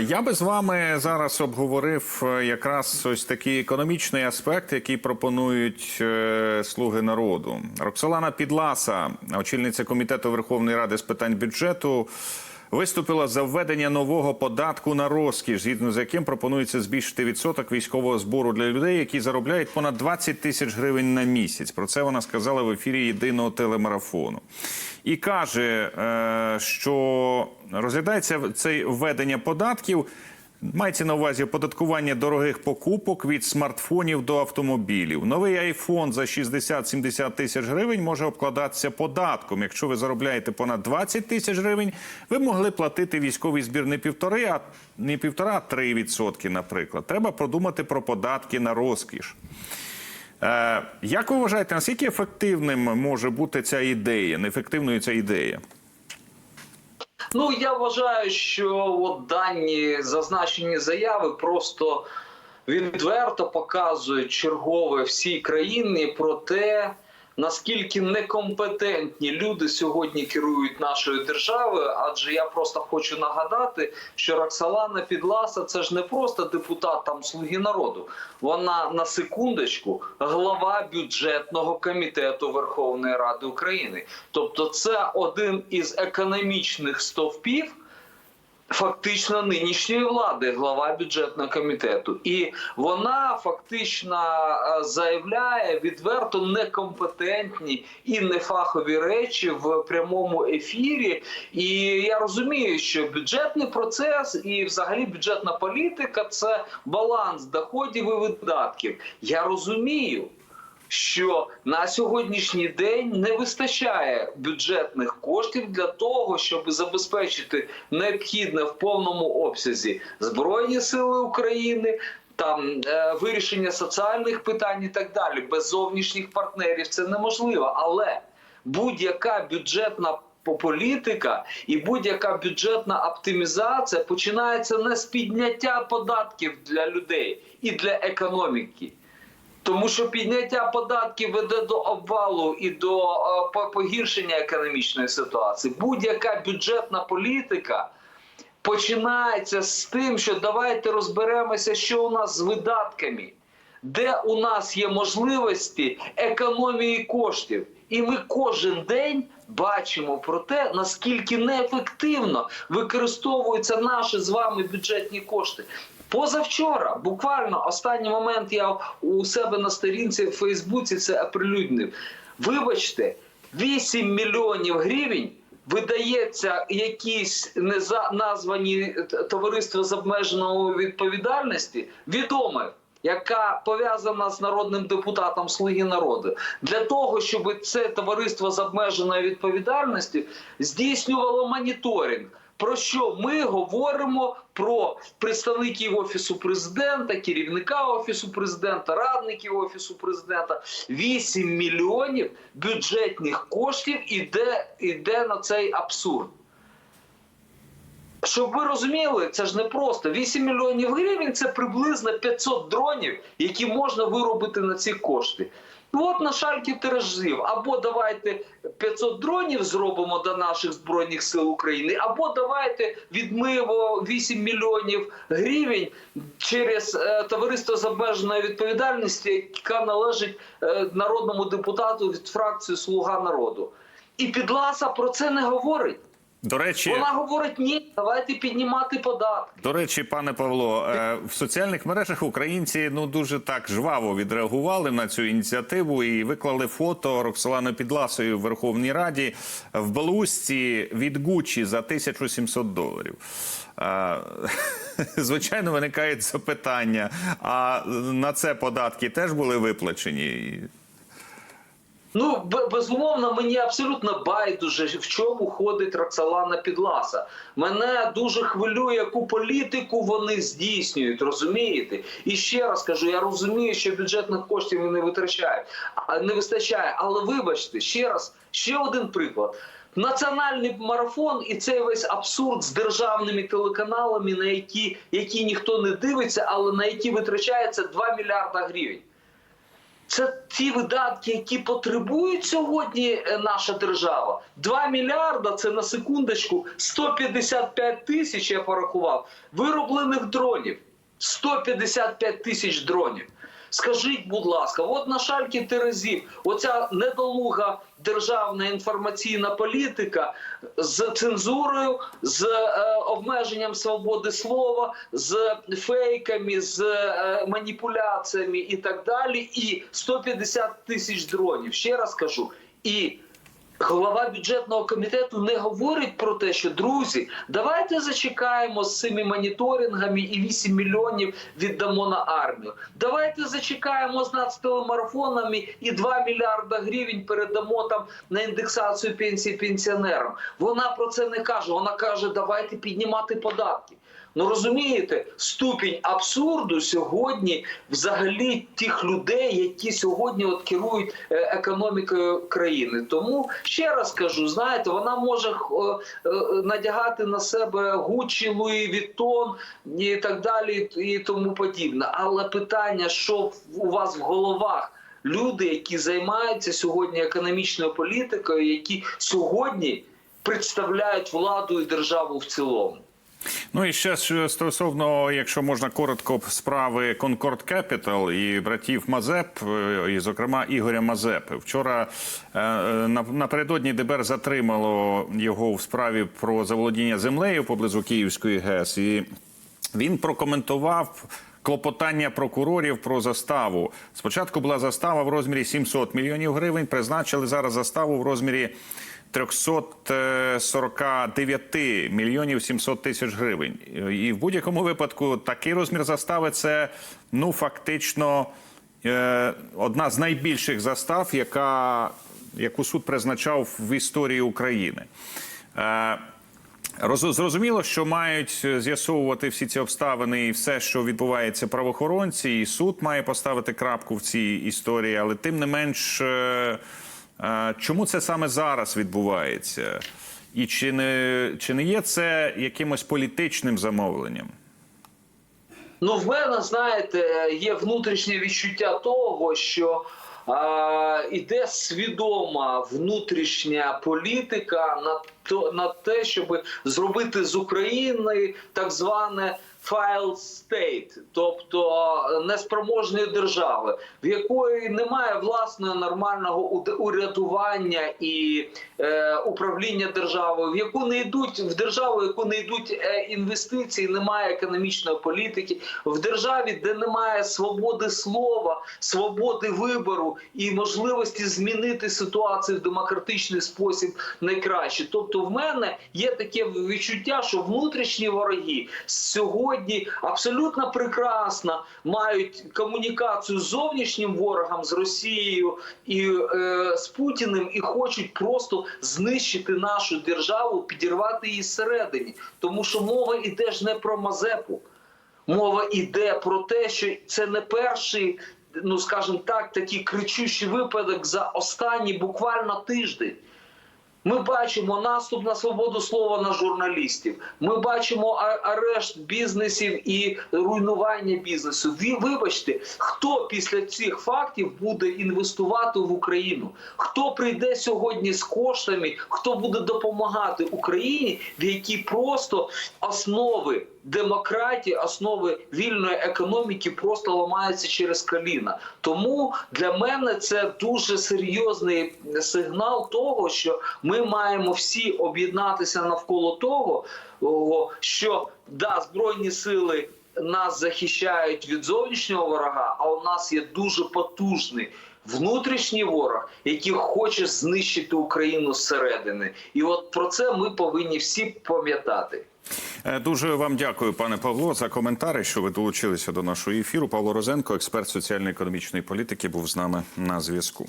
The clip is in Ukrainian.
Я би з вами зараз обговорив е, якраз ось такий економічний аспект, який пропонують е, слуги народу. Роксолана Підласа, очільниця комітету Верховної Ради з питань бюджету, виступила за введення нового податку на розкіш, згідно з яким пропонується збільшити відсоток військового збору для людей, які заробляють понад 20 тисяч гривень на місяць. Про це вона сказала в ефірі єдиного телемарафону. І каже, е, що розглядається це введення податків. Мається на увазі оподаткування дорогих покупок від смартфонів до автомобілів. Новий айфон за 60-70 тисяч гривень може обкладатися податком. Якщо ви заробляєте понад 20 тисяч гривень, ви могли платити військовий збір не півтори, а не півтора, а три відсотки, наприклад. Треба продумати про податки на розкіш. Е, як ви вважаєте, наскільки ефективним може бути ця ідея, неефективною ця ідея? Ну я вважаю, що от дані зазначені заяви просто відверто показують чергове всій країні про те, наскільки некомпетентні люди сьогодні керують нашою державою. Адже я просто хочу нагадати, що Роксолана Підласа це ж не просто депутат там слуги народу. Вона на секундочку глава бюджетного комітету Верховної Ради України. Тобто, це один із економічних стовпів. Фактично нинішньої влади, глава бюджетного комітету, і вона фактично е, заявляє відверто некомпетентні і нефахові речі в прямому ефірі. І я розумію, що бюджетний процес і, взагалі, бюджетна політика це баланс доходів і видатків. Я розумію що на сьогоднішній день не вистачає бюджетних коштів для того, щоб забезпечити необхідне в повному обсязі збройні сили України. Там е, вирішення соціальних питань і так далі без зовнішніх партнерів це неможливо. Але будь-яка бюджетна політика і будь-яка бюджетна оптимізація починається не з підняття податків для людей і для економіки. Тому що підняття податків веде до обвалу і до е, погіршення економічної ситуації. Будь-яка бюджетна політика починається з тим, що давайте розберемося, що у нас з видатками, де у нас є можливості економії коштів. І ми кожен день бачимо про те, наскільки неефективно використовуються наші з вами бюджетні кошти. Позавчора, буквально останній момент я у себе на сторінці в Фейсбуці це оприлюднив. Вибачте, 8 мільйонів гривень видається якісь названі товариства з обмеженою відповідальності, відоме, яка пов'язана з народним депутатом Слуги народу, для того, щоб це товариство з обмеженою відповідальністю здійснювало моніторинг. Про що ми говоримо про представників офісу президента, керівника офісу президента, радників офісу президента? 8 мільйонів бюджетних коштів іде, іде на цей абсурд. Щоб ви розуміли, це ж не просто 8 мільйонів гривень це приблизно 500 дронів, які можна виробити на ці кошти. Ну от на шальки тиражів. Або давайте 500 дронів зробимо до наших збройних сил України, або давайте відмиємо 8 мільйонів гривень через е, товариство з обмеженою відповідальністю, яка належить е, народному депутату від фракції Слуга народу. І Підласа про це не говорить. До речі, Вона говорить: ні, давайте піднімати податки. До речі, пане Павло, е, в соціальних мережах українці ну дуже так жваво відреагували на цю ініціативу і виклали фото Роксолани Підласою в Верховній Раді в Белусці від Гуччі за 1700 доларів. Е, Звичайно, виникають запитання: а на це податки теж були виплачені? Ну, безумовно, мені абсолютно байдуже, в чому ходить Роксолана Підласа. Мене дуже хвилює, яку політику вони здійснюють, розумієте? І ще раз кажу, я розумію, що бюджетних коштів не витрачають, не вистачає. Але вибачте, ще раз, ще один приклад. Національний марафон і цей весь абсурд з державними телеканалами, на які, які ніхто не дивиться, але на які витрачається 2 мільярда гривень. Це ті видатки, які потребують сьогодні е, наша держава. 2 мільярда це на секундочку 155 тисяч, я порахував, вироблених дронів. 155 тисяч дронів. Скажіть, будь ласка, от на шальки терезів, оця недолуга державна інформаційна політика з цензурою, з е, обмеженням свободи слова, з фейками, з е, маніпуляціями і так далі. І 150 тисяч дронів. Ще раз кажу. І Голова бюджетного комітету не говорить про те, що друзі, давайте зачекаємо з цими моніторингами і 8 мільйонів віддамо на армію. Давайте зачекаємо з нацтелемарафонами і 2 мільярда гривень передамо там на індексацію пенсії пенсіонерам. Вона про це не каже. Вона каже, давайте піднімати податки. Ну розумієте, ступінь абсурду сьогодні взагалі тих людей, які сьогодні от керують е, економікою країни. Тому ще раз кажу, знаєте, вона може е, е, надягати на себе Гуччі, Луї Віттон і так далі, і тому подібне. Але питання, що у вас в головах? Люди, які займаються сьогодні економічною політикою, які сьогодні представляють владу і державу в цілому. Ну і ще стосовно, якщо можна коротко, справи Concord Capital і братів Мазеп, е, і зокрема Ігоря Мазепи. Вчора е, на- напередодні ДБР затримало його в справі про заволодіння землею поблизу Київської ГЕС. І він прокоментував. Клопотання прокурорів про заставу. Спочатку була застава в розмірі 700 мільйонів гривень. Призначили зараз заставу в розмірі 349 мільйонів 700 тисяч гривень. І в будь-якому випадку такий розмір застави це ну фактично е, одна з найбільших застав, яка, яку суд призначав в історії України. Е, Зрозуміло, що мають з'ясовувати всі ці обставини і все, що відбувається правоохоронці, і суд має поставити крапку в цій історії, але тим не менш, е, е, чому це саме зараз відбувається? І чи не, чи не є це якимось політичним замовленням? Ну, в мене, знаєте, є внутрішнє відчуття того, що е, іде свідома внутрішня політика на то на те, щоб зробити з України так зване failed state, тобто неспроможної держави, в якої немає власного нормального урядування і е, управління державою, в яку не йдуть в державу, в яку не йдуть е, інвестиції, немає економічної політики, в державі, де немає свободи слова, свободи вибору і можливості змінити ситуацію в демократичний спосіб найкраще. Тобто, в мене є таке відчуття, що внутрішні вороги сьогодні абсолютно прекрасно мають комунікацію з зовнішнім ворогом, з Росією і е, з Путіним, і хочуть просто знищити нашу державу, підірвати її зсередині. Тому що мова іде ж не про Мазепу. Мова йде про те, що це не перший, ну скажімо так, такий кричущий випадок за останній буквально тиждень. Ми бачимо наступ на свободу слова на журналістів. Ми бачимо арешт бізнесів і руйнування бізнесу. Ви вибачте, хто після цих фактів буде інвестувати в Україну? Хто прийде сьогодні з коштами? Хто буде допомагати Україні, в якій просто основи демократії, основи вільної економіки просто ламаються через коліна. Тому для мене це дуже серйозний сигнал того, що ми маємо всі об'єднатися навколо того, що да, збройні сили нас захищають від зовнішнього ворога, а у нас є дуже потужний. Внутрішній ворог, який хоче знищити Україну зсередини, і от про це ми повинні всі пам'ятати. Е, Дуже вам дякую, пане Павло, за коментарі, що ви долучилися до нашого ефіру. Павло Розенко, експерт соціально-економічної політики, був з нами на зв'язку.